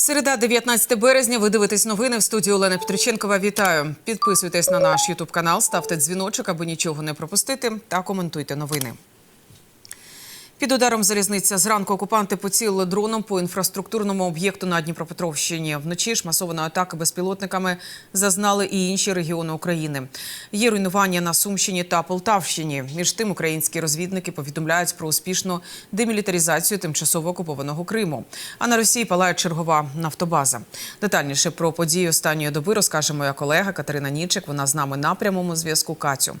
Середа, 19 березня. Ви дивитесь новини в студії Олена Петриченкова. Вітаю. Підписуйтесь на наш Ютуб канал, ставте дзвіночок, аби нічого не пропустити, та коментуйте новини. Під ударом залізниця зранку окупанти поцілили дроном по інфраструктурному об'єкту на Дніпропетровщині. Вночі ж масованої атаки безпілотниками зазнали і інші регіони України. Є руйнування на Сумщині та Полтавщині. Між тим, українські розвідники повідомляють про успішну демілітаризацію тимчасово окупованого Криму. А на Росії палає чергова нафтобаза. Детальніше про події останньої доби розкаже моя колега Катерина Нічик. Вона з нами на прямому зв'язку. Катю.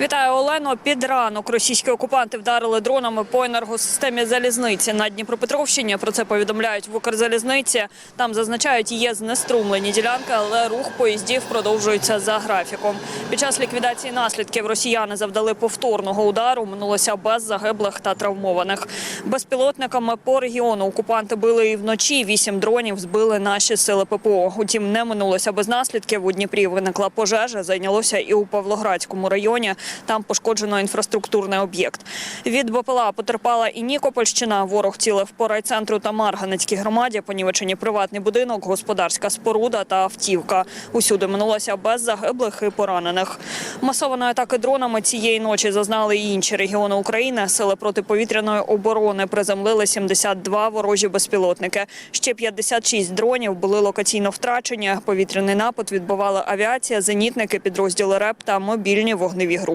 Вітаю Олено. Під ранок російські окупанти вдарили дронами по енергосистемі залізниці на Дніпропетровщині. Про це повідомляють в Укрзалізниці. Там зазначають, є знеструмлені ділянки, але рух поїздів продовжується за графіком. Під час ліквідації наслідків росіяни завдали повторного удару. Минулося без загиблих та травмованих. Безпілотниками по регіону окупанти били і вночі. Вісім дронів збили наші сили ППО. Утім, не минулося без наслідків. У Дніпрі виникла пожежа. Зайнялося і у Павлоградському районі. Там пошкоджено інфраструктурний об'єкт. Від БПЛА потерпала і Нікопольщина. Ворог цілив по райцентру та Марганецькій громаді. Понівечені приватний будинок, господарська споруда та автівка. Усюди минулося без загиблих і поранених. Масованої атаки дронами цієї ночі зазнали і інші регіони України. Сили протиповітряної оборони приземлили 72 ворожі безпілотники. Ще 56 дронів були локаційно втрачені. Повітряний напад відбувала авіація, зенітники, підрозділи РЕП та мобільні вогневі групи.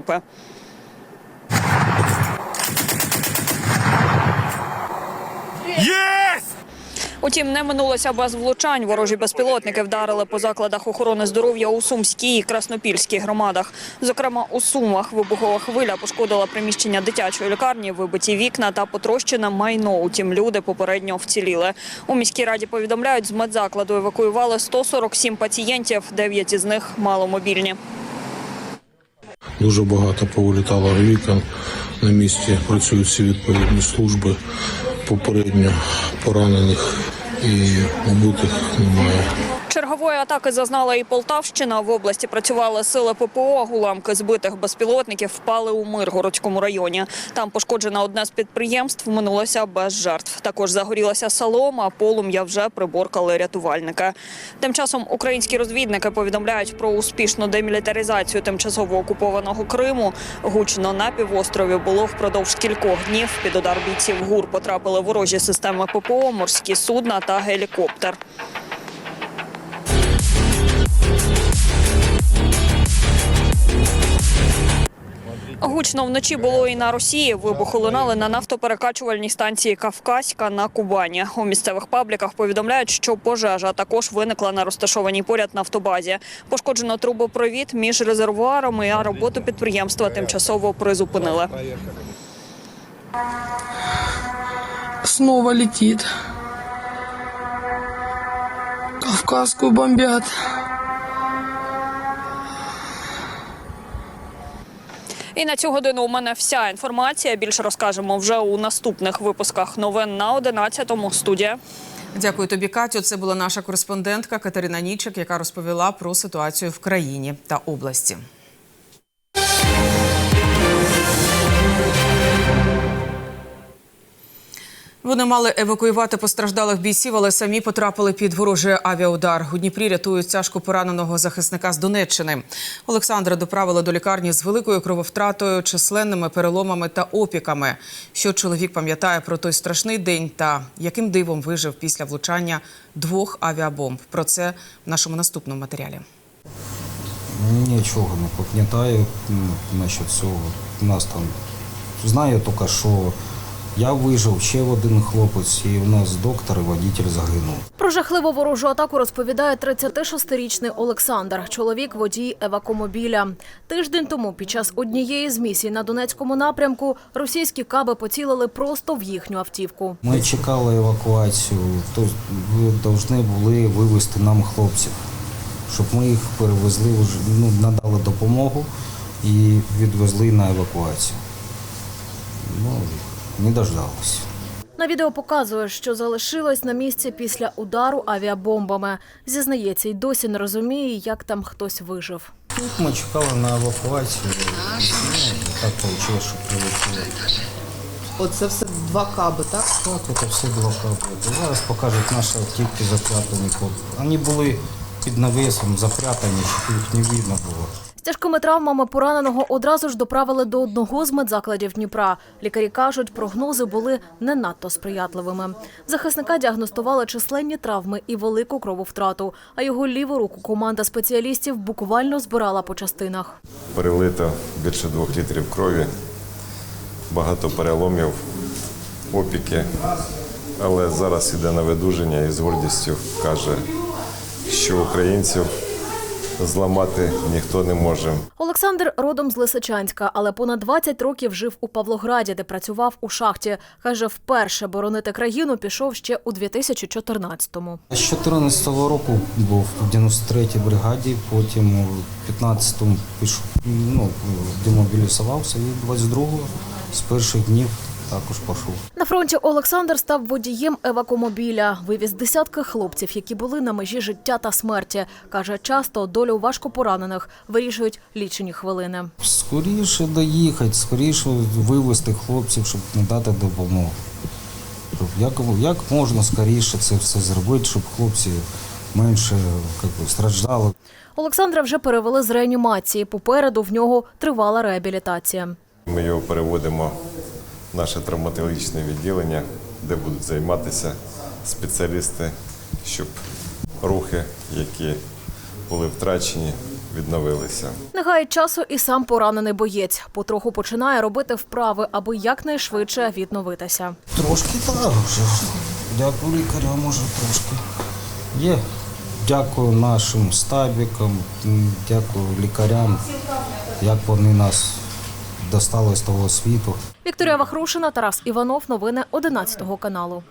Есть! Утім, не минулося без влучань. Ворожі безпілотники вдарили по закладах охорони здоров'я у Сумській і Краснопільській громадах. Зокрема, у Сумах вибухова хвиля пошкодила приміщення дитячої лікарні, вибиті вікна та потрощене майно. Утім, люди попередньо вціліли. У міській раді повідомляють, з медзакладу евакуювали 147 пацієнтів, 9 із них маломобільні. Дуже багато повилітало вікон. На місці працюють всі відповідні служби. Попередньо поранених і убитих немає. Чергової атаки зазнала і Полтавщина. В області працювали сили ППО. Уламки збитих безпілотників впали у Миргородському районі. Там пошкоджено одне з підприємств. Минулося без жертв. Також загорілася солома. Полум'я вже приборкали рятувальники. Тим часом українські розвідники повідомляють про успішну демілітаризацію тимчасово окупованого Криму. Гучно на півострові було впродовж кількох днів. Під удар бійців ГУР потрапили ворожі системи ППО, морські судна та гелікоптер. Гучно вночі було і на Росії. Вибухи лунали на нафтоперекачувальній станції Кавказька на Кубані. У місцевих пабліках повідомляють, що пожежа також виникла на розташованій поряд нафтобазі. Пошкоджено трубопровід між резервуарами, а роботу підприємства тимчасово призупинили. снова летит. Кавказскую бомбят. І на цю годину у мене вся інформація. Більше розкажемо вже у наступних випусках новин на 11-му. Студія. Дякую тобі, Катю. Це була наша кореспондентка Катерина Нічик, яка розповіла про ситуацію в країні та області. Вони мали евакуювати постраждалих бійців, але самі потрапили під ворожий авіаудар. У Дніпрі рятують тяжко пораненого захисника з Донеччини. Олександра доправили до лікарні з великою крововтратою, численними переломами та опіками. Що чоловік пам'ятає про той страшний день та яким дивом вижив після влучання двох авіабомб. Про це в нашому наступному матеріалі. Нічого не пам'ятаю насчет цього. Нас там знаю тільки, що я вижив, ще один хлопець, і у нас доктор і водитель загинув. Про жахливу ворожу атаку розповідає 36-річний Олександр, чоловік водій евакомобіля. Тиждень тому під час однієї з місій на Донецькому напрямку російські каби поцілили просто в їхню автівку. Ми чекали евакуацію, то ви повинні були вивезти нам хлопців, щоб ми їх перевезли, ну, надали допомогу і відвезли на евакуацію. Ну, не дождалися. На відео показує, що залишилось на місці після удару авіабомбами. Зізнається, й досі не розуміє, як там хтось вижив. Тут ми чекали на евакуацію. Так вийшло, що прилетіло. Оце все Два каби, так? Так, це все два капли. Зараз покажуть наші автівки запрятані. Вони були під навісом запрятані, щоб їх не видно було. Тяжкими травмами пораненого одразу ж доправили до одного з медзакладів Дніпра. Лікарі кажуть, прогнози були не надто сприятливими. Захисника діагностували численні травми і велику крововтрату. А його ліву руку команда спеціалістів буквально збирала по частинах. перелито більше двох літрів крові, багато переломів, опіки. Але зараз іде на видуження і з гордістю каже, що українців зламати ніхто не може. Олександр родом з Лисичанська, але понад 20 років жив у Павлограді, де працював у шахті. Каже, вперше боронити країну пішов ще у 2014-му. З 2014 року був в 93-й бригаді, потім у 15-му пішов, ну, демобілізувався і 22-го з перших днів також пішов. На фронті Олександр став водієм евакомобіля. Вивіз десятки хлопців, які були на межі життя та смерті. Каже, часто долю важкопоранених вирішують лічені хвилини. Скоріше доїхати, скоріше вивезти хлопців, щоб надати допомогу. Як, як можна скоріше це все зробити, щоб хлопці менше як би, страждали. Олександра вже перевели з реанімації. Попереду в нього тривала реабілітація. Ми його переводимо наше травматологічне відділення, де будуть займатися спеціалісти, щоб рухи, які були втрачені, відновилися. Не гає часу і сам поранений боєць. Потроху починає робити вправи, аби якнайшвидше відновитися. Трошки так вже. Дякую лікарям, може трошки. Є. Дякую нашим стабікам, дякую лікарям, як вони нас достали з того світу. Вікторія Вахрушина, Тарас Іванов. Новини 11 каналу.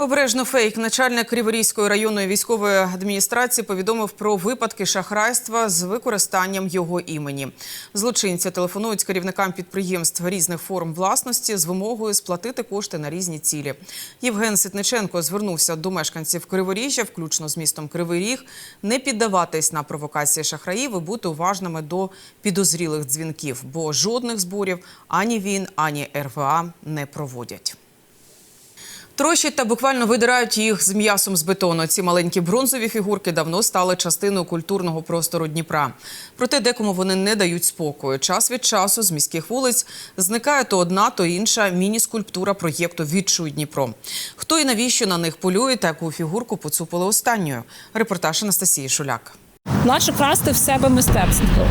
Обережно фейк. Начальник Криворізької районної військової адміністрації повідомив про випадки шахрайства з використанням його імені. Злочинці телефонують керівникам підприємств різних форм власності з вимогою сплатити кошти на різні цілі. Євген Ситниченко звернувся до мешканців Криворіжжя, включно з містом Кривий Ріг, не піддаватись на провокації шахраїв і бути уважними до підозрілих дзвінків, бо жодних зборів ані він, ані РВА не проводять. Трощать та буквально видирають їх з м'ясом з бетону. Ці маленькі бронзові фігурки давно стали частиною культурного простору Дніпра. Проте декому вони не дають спокою. Час від часу з міських вулиць зникає то одна, то інша міні-скульптура проєкту Відчуй Дніпро. Хто і навіщо на них полює, та яку фігурку поцупили останньою. Репортаж Анастасії Шуляк. Наше красти в себе мистецтво.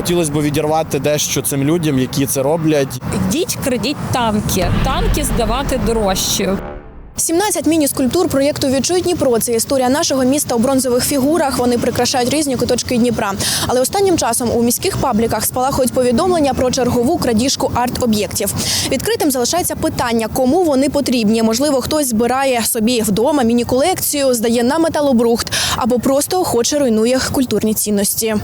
Хотілося б відірвати дещо цим людям, які це роблять. Йдіть, крадіть танки. Танки здавати дорожче. 17 міні-скульптур проєкту «Відчуй Дніпро» – це історія нашого міста у бронзових фігурах. Вони прикрашають різні куточки Дніпра. Але останнім часом у міських пабліках спалахують повідомлення про чергову крадіжку арт-об'єктів. Відкритим залишається питання, кому вони потрібні. Можливо, хтось збирає собі вдома міні-колекцію, здає на металобрухт або просто охоче руйнує культурні цінності.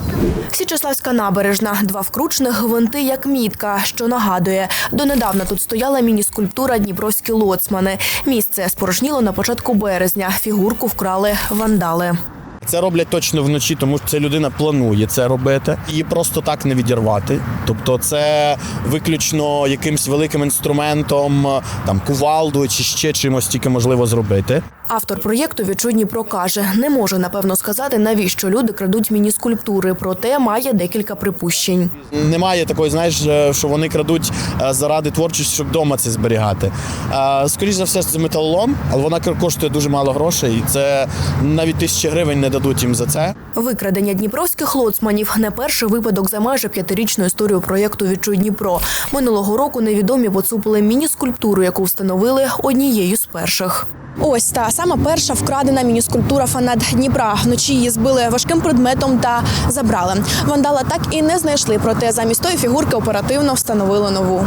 Січеславська набережна, два вкручених гвинти як мітка, що нагадує, донедавна тут стояла міні-скульптура Дніпровські лоцмани. Місце спорожніло на початку березня. Фігурку вкрали вандали. Це роблять точно вночі, тому що ця людина планує це робити. Її просто так не відірвати. Тобто, це виключно якимсь великим інструментом, там кувалдою чи ще чимось тільки можливо зробити. Автор проєкту «Відчуй Дніпро» каже, не може напевно сказати, навіщо люди крадуть міні-скульптури, проте має декілька припущень. Немає такої, знаєш, е, що вони крадуть е, заради творчості, щоб вдома це зберігати. Е, Скоріше за все, це металолом, але вона коштує дуже мало грошей, і це навіть тисячі гривень не дадуть їм за це. Викрадення дніпровських лоцманів не перший випадок за майже п'ятирічну історію проєкту «Відчуй Дніпро». Минулого року невідомі поцупили міні-скульптуру, яку встановили однією з перших. Ось та сама перша вкрадена мініскультура фанат Дніпра. Вночі її збили важким предметом та забрали. Вандала так і не знайшли, проте замість тої фігурки оперативно встановили нову.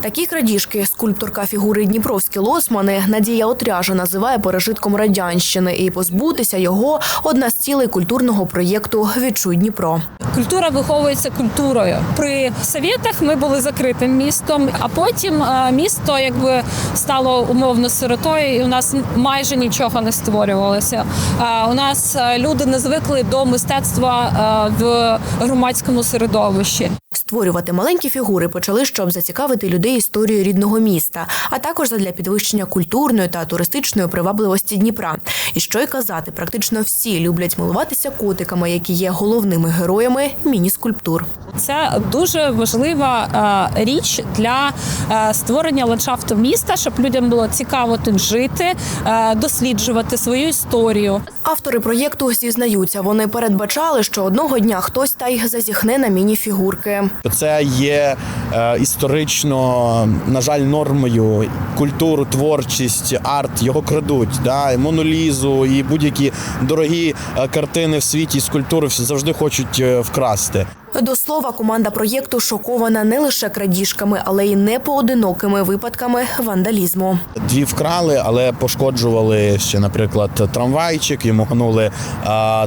Такі крадіжки скульпторка фігури Дніпровські лосмани Надія Отряжа називає пережитком радянщини, і позбутися його одна з цілей культурного проєкту Відчуй Дніпро. Культура виховується культурою. При совєтах ми були закритим містом, а потім е, місто якби стало умовно сиротою, і у нас майже нічого не створювалося. Е, У нас е, люди не звикли до мистецтва в громадському середовищі. Створювати маленькі фігури почали, щоб зацікавити людей історією рідного міста, а також задля підвищення культурної та туристичної привабливості Дніпра. І що й казати, практично всі люблять милуватися котиками, які є головними героями міні-скульптур. Це дуже важлива е, річ для е, створення ландшафту міста, щоб людям було цікаво тут жити, е, досліджувати свою історію. Автори проєкту зізнаються, вони передбачали, що одного дня хтось та й зазіхне на міні-фігурки. Це є е, історично, на жаль, нормою. Культуру, творчість, арт його крадуть. Да? І Монолізу і будь-які дорогі е, картини в світі, скульптури завжди хочуть е, вкрасти. До слова, команда проєкту шокована не лише крадіжками, але й непоодинокими випадками вандалізму. Дві вкрали, але пошкоджували ще, наприклад, трамвайчик, йому гнули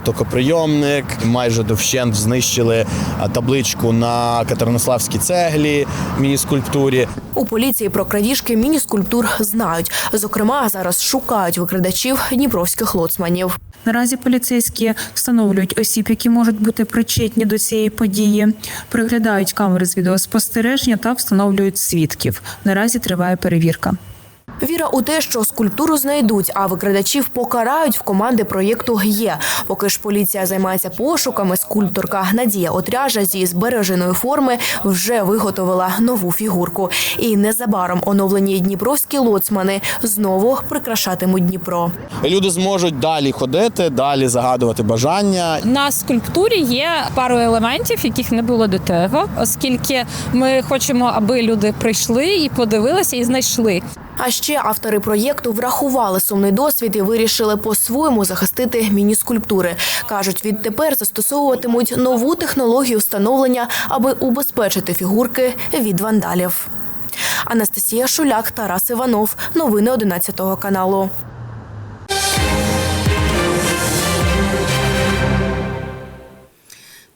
токоприйомник, майже довщент знищили табличку на Катеринославській цеглі, міні-скульптурі. У поліції про крадіжки міні-скульптур знають. Зокрема, зараз шукають викрадачів дніпровських лоцманів. Наразі поліцейські встановлюють осіб, які можуть бути причетні до цієї події, приглядають камери з відеоспостереження та встановлюють свідків. Наразі триває перевірка. Віра у те, що скульптуру знайдуть, а викрадачів покарають в команди проєкту є. Поки ж поліція займається пошуками, скульпторка Надія Отряжа зі збереженої форми вже виготовила нову фігурку. І незабаром оновлені дніпровські лоцмани знову прикрашатимуть Дніпро. Люди зможуть далі ходити, далі загадувати бажання. На скульптурі є пару елементів, яких не було до того, оскільки ми хочемо, аби люди прийшли і подивилися, і знайшли. А ще автори проєкту врахували сумний досвід і вирішили по-своєму захистити міні-скульптури. Кажуть, відтепер застосовуватимуть нову технологію встановлення, аби убезпечити фігурки від вандалів. Анастасія Шуляк, Тарас Іванов. Новини 11 каналу.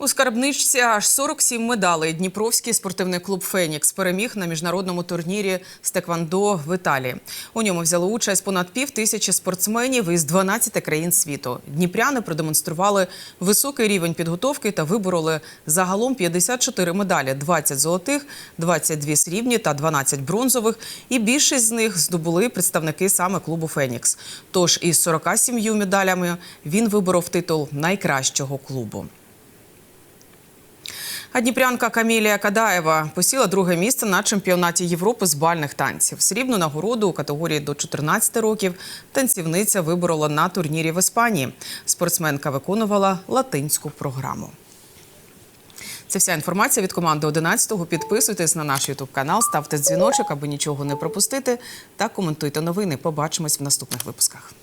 У скарбничці аж 47 медалей. Дніпровський спортивний клуб Фенікс переміг на міжнародному турнірі з Теквандо в Італії. У ньому взяли участь понад пів тисячі спортсменів із 12 країн світу. Дніпряни продемонстрували високий рівень підготовки та вибороли загалом 54 медалі: 20 золотих, 22 срібні та 12 бронзових. І більшість з них здобули представники саме клубу Фенікс. Тож із 47 медалями він виборов титул найкращого клубу. А дніпрянка Камілія Кадаєва посіла друге місце на чемпіонаті Європи з бальних танців. Срібну нагороду у категорії до 14 років танцівниця виборола на турнірі в Іспанії. Спортсменка виконувала латинську програму. Це вся інформація від команди 11-го. Підписуйтесь на наш Ютуб канал, ставте дзвіночок, аби нічого не пропустити. Та коментуйте новини. Побачимось в наступних випусках.